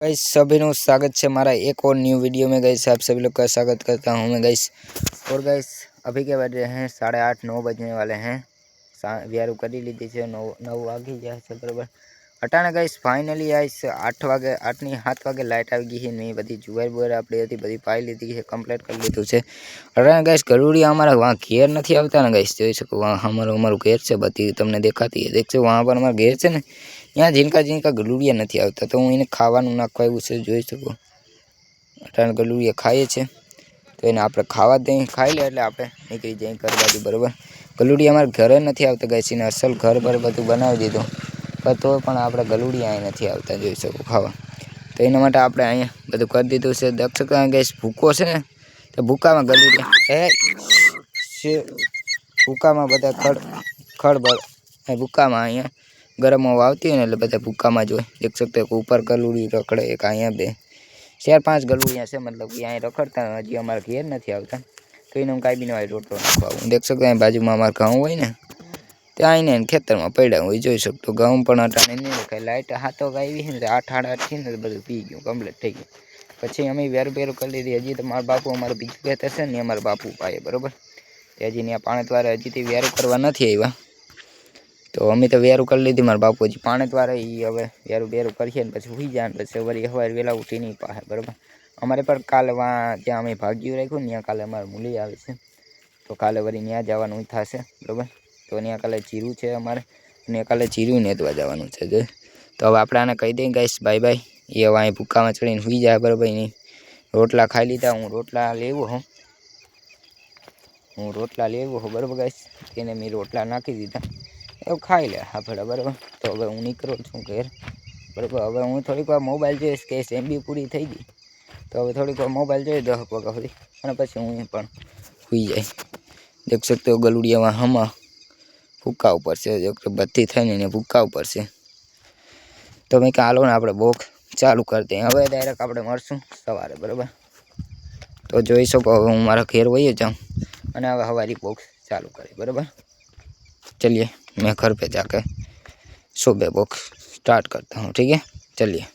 गई सभी नो स्वागत है हमारा एक और न्यू वीडियो में। गई आप सभी लोग का स्वागत करता हूँ मैं गई और गई अभी के बज रहे हैं साढ़े आठ, नौ बजने वाले हैं। बिहार कर ही लीजिए, नौ नौ आ गई बराबर। અટાણે ગાઈસ ફાઇનલી આઈસ આઠ વાગે, આઠની સાત વાગે લાઇટ આવી ગઈ છે ને બધી જુવાર બુવાર આપણી હતી, બધી પાઈ લીધી છે કમ્પ્લીટ કરી લીધું છે. અટાણે ગાઈસ ગરુડી અમારા વાં ઘેર નથી આવતા ને ગાઈસ જોઈ શકું, વાં અમારું અમારું ઘેર છે, બધી તમને દેખાતી છે. દેખશો વાં પર અમારા ઘેર છે ને, ત્યાં ઝીણકા ઝીણકા ગલુડિયા નથી આવતા, તો હું એને ખાવાનું નાખવા એવું છે, જોઈ શકું. અટાણે ગલુડિયા ખાઈએ છે, તો એને આપણે ખાવા દઈએ, ખાઈ લે એટલે આપણે નીકળી જઈએ ઘર બાજુ, બરાબર? ગલુડિયા અમારા ઘરે નથી આવતા ગાઈસ એને અસલ ઘર પર બધું બનાવી દીધું. પણ તો પણ આપણે ગલુડી અહીંયા નથી આવતા, જોઈ શકો, ખાવા. તો એના માટે આપણે અહીંયા બધું કરી દીધું છે. દક્ષતા ગેસ ભૂકો છે ને, તો ભૂકામાં ગલુડી એ ભૂકામાં બધા ખડ ખડ એ ભૂકામાં અહીંયા ગરમ હવા આવતી હોય ને, એટલે બધા ભૂકામાં જ હોય. દેખ શકતો કે ઉપર ગલુડી રખડે, એક અહીંયા બે. ચાર, પાંચ ગલુડિયા છે, મતલબ કે અહીંયા રખડતા હજી અમારે ઘેર નથી આવતા. તો એનું કાંઈ બી નવા રોટલો નાખવા દેખ શકતો બાજુમાં અમારે ઘઉં હોય ને ત્યાં આવીને ખેતરમાં પડ્યા હું જોઈ શકતો. ઘઉં પણ અટાણે નહીં દેખાય લાઇટ હાથો આવી છે ને આઠ આઠ આઠ ને બધું પી ગયું કમ્પ્લીટ થઈ ગયું. પછી અમે વેર બેરું કરી લીધી. હજી તો મારા બાપુ અમારે બીજું ખેતર છે ને અમારા બાપુ પાએ બરાબર? હજી ત્યાં પાણી દ્વારા હજીથી વેરું કરવા નથી આવ્યા. તો અમે તો વેરું કરી લીધી, મારા બાપુજી પાણી દ્વારા એ હવે વેરું બેરું કરીએ ને પછી સુઈ જાય ને પછી વળી સવારે વહેલા ઉઠી નહીં પાસે બરાબર? અમારે પણ કાલે વાં ત્યાં અમે ભાગ્યું રાખ્યું ને, ત્યાં કાલે અમારે મૂલી આવે છે. તો કાલે વળી ત્યાં જવાનું થશે, બરાબર? તો ત્યાં કાલે જીરું છે અમારે ને કાલે જીરું નેતવા જવાનું છે, જો. તો હવે આપણે આને કહી દઈએ ગાઈશ બાય બાય. એ હવે અહીં ભૂક્કામાં ચડીને સુઈ જાય, બરાબર નહીં રોટલા ખાઈ લીધા, હું રોટલા લેવો હું. હું રોટલા લેવો હું, બરાબર ગાઈશ તેને મેં રોટલા નાખી દીધા. એવું ખાઈ લે આપણે બરાબર. તો હવે હું નીકળું છું ઘેર. બરાબર, હવે હું થોડીક વાર મોબાઈલ જોઈશ, કે એમબી પૂરી થઈ ગઈ. તો હવે થોડીક વાર મોબાઈલ જોઈ દસ વાગ્યા સુધી અને પછી હું પણ સુઈ જાય. દેખ શકતો ગલુડિયામાં હમા. ભૂક્કા ઉપર છે. જો થઈને એને ભૂક્કા ઉપર છે. તો મેં કે હાલો ને આપણે બોક્સ ચાલુ કરી દઈએ. હવે ડાયરેક્ટ આપણે મળશું સવારે, બરાબર? તો જોઈ શકો, હવે હું મારા ઘેર વહી જાઉં અને હવે હવારી બોક્સ ચાલુ કરી બરાબર? ચલીએ, મેં ઘર પે જાકે સુબહ બોક્સ સ્ટાર્ટ કરતા હું, ઠીક હે ચલીએ.